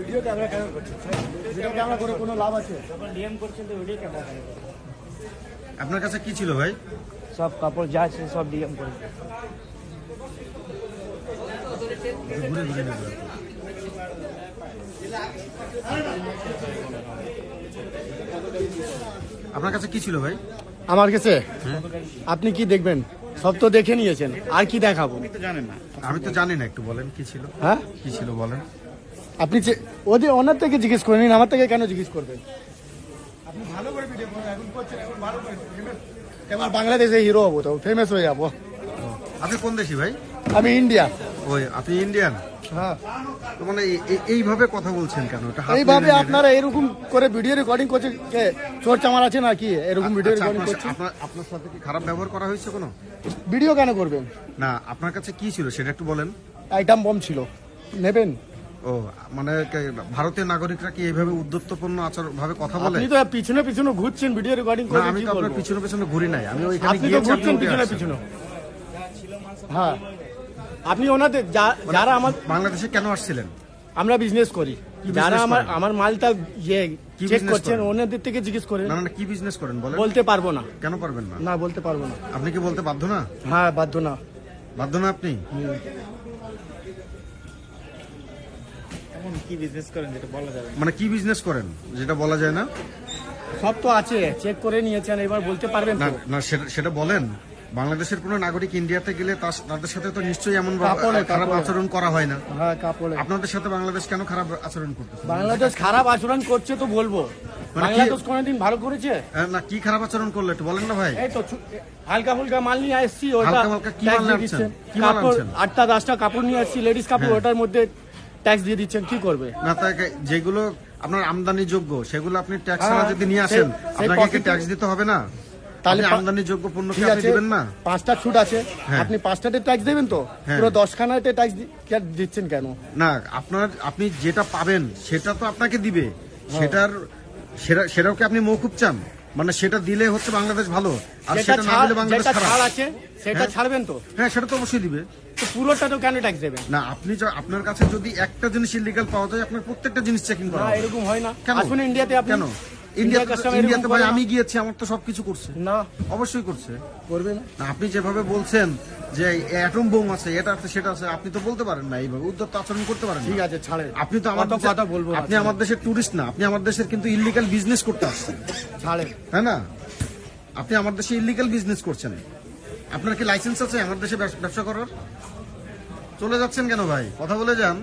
Video camera কেন করছেন video camera করে কোনো লাভ আছে? যখন ডিএম করছেন তো ভিডিও ক্যামেরা কেন করছেন? আপনার কাছে কি ছিল ভাই? সব কাপড় যা আছে সব ডিএম করে ঘুরে ঘুরে আপনার কাছে কি ছিল ভাই? আমার কাছে? আপনি কি দেখবেন? সব তো দেখে নিয়েছেন। আর কি দেখাবো? আমি তো জানি না একটু বলেন কি ছিল? হ্যাঁ? কি ছিল বলেন? আপনি যে- ওদের ওনার থেকে জিজ্ঞেস করে নিন আমার থেকে কেন জিজ্ঞেস করবেন? আপনি ভালো করে ভিডিও করুন এখন করছেন এখন ভালো করে এবার বাংলাদেশে হিরো হব তো ফেমাস হয়ে যাব। আপনি কোন দেশি ভাই? আমি ইন্ডিয়া ওই আপনি ইন্ডিয়ান হ্যাঁ। মানে এই- এই- এইভাবে কথা বলছেন কেন? এইভাবে আপনারা এরকম করে ভিডিও রেকর্ডিং করছে কে? চোর চামার আছে নাকি? এরকম ভিডিও রেকর্ডিং করছে আপনার- আপনার সাথে কি খারাপ ব্যবহার করা হয়েছে কোনো? ভিডিও কেন করবেন? না আপনার কাছে কি ছিল সেটা একটু বলেন। আইটেম বম ছিল। নেবেন? ও মানে ভারতীয় নাগরিকরা কি এইভাবে উদ্যত্তপূর্ণ আচার ভাবে কথা বলে? আপনি তো পিছনে পিছনে ঘুরছেন ভিডিও রেকর্ডিং করে আমি তো আপনার পিছনে পিছনে ঘুরি নাই আমি ওইখানে আপনি ঘুরছেন পিছনে পিছনে। হ্যাঁ। আপনি ওনাদের যা- যারা আমার বাংলাদেশে কেন আসছিলেন? আমরা বিজনেস করি। যারা আমার আমার মালটা ইয়ে চেক করছেন? ওনাদের থেকে জিজ্ঞেস করেন। না না না, কি বিজনেস করেন বলেন? বলতে পারব না। কেন পারবেন না? না বলতে পারব না। আপনি কি বলতে বাধ্য না? হ্যাঁ বাধ্য না। বাধ্য না আপনি? এমন কি বিজনেস করেন যেটা বলা যাবে না? মানে কি বিজনেস করেন যেটা বলা যায় না সব তো আছে চেক করে নিয়েছেন এবার বলতে পারবেন না তো না সেটা সেটা বলেন বাংলাদেশের কোনো নাগরিক ইন্ডিয়াতে গেলে তার- তাদের সাথে তো নিশ্চয়ই এমন কাপড়ে, খারাপ কাপড়ে। আচরণ করা হয় না হ্যাঁ কাপড়ে আপনাদের সাথে বাংলাদেশ কেন খারাপ আচরণ করতেছে বাংলাদেশ খারাপ আচরণ করছে তো বলব মানে কি- বাংলাদেশ কোনোদিন ভালো করেছে আহ, না কি খারাপ আচরণ করল একটু বলেন না ভাই এই তো ছু- হালকা ফুলকা মাল নিয়ে আসছি ওটা হালকা ফুলকা কি tax মাল দিয়ে আনছেন? দিচ্ছেন। কি মাল কাপড় আনছেন? আটটা দশটা কাপড় নিয়ে আসছি লেডিস কাপড় হ্যাঁ। ওটার মধ্যে ট্যাক্স দিয়ে দিচ্ছেন কি করবে? না যেগুলো আপনার আমদানি যোগ্য সেগুলো আপনি ট্যাক্স হ্যাঁ, যদি নিয়ে আসেন আপনাকে কি ট্যাক্স দিতে হবে না? তাহলে পণ্য কি আপনি দিবেন না? পাঁচটা ছুট আছে হ্যাঁ। আপনি পাঁচটাতে ট্যাক্স দেবেন তো? হ্যাঁ। পুরো দশখানাতে ট্যাক্স দিচ্ছেন কেন? না আপনার আপনি যেটা পাবেন সেটা তো আপনাকে দিবে। সেটার সেটা সেটাও কি আপনি মৌকুব চান? মানে সেটা দিলে হচ্ছে বাংলাদেশ ভালো আর সেটা না ছাড় দিলে বাংলাদেশ খারাপ। আছে সেটা। ছাড়বেন তো? হ্যাঁ সেটা তো অবশ্যই দিবে। তো পুরোটা তো কেন ট্যাক্স দেবেন? না আপনি আপনার কাছে যদি একটা জিনিস ইলিগাল পাওয়া যায় আপনার প্রত্যেকটা জিনিস চেকিং করা না এরকম হয় না। আসুন ইন্ডিয়াতে আপনি কেন? ইন্ডিয়াতে কাস্টমার ইন্ডিয়াতে এরকম ভাই আমি গিয়েছি আমার তো সবকিছু করছে। না। অবশ্যই করছে। করবে না। না আপনি যেভাবে বলছেন যে অ্যাটম বোম আছে এটা আছে সেটা আছে আপনি তো বলতে পারেন না এইভাবে উদ্যত আচরণ করতে পারেন ঠিক আছে ছাড়ে আপনি তো আমার কথা বলব আপনি আমার দেশের টুরিস্ট না আপনি আমার দেশের কিন্তু ইলিগাল বিজনেস করতে আসছেন। ছাড়ে তাই না? আপনি আমার দেশে ইলিগাল বিজনেস করছেন। আপনার কি লাইসেন্স আছে? আমার দেশে ব্যবসা করার? চলে যাচ্ছেন কেন ভাই? কথা বলে যান।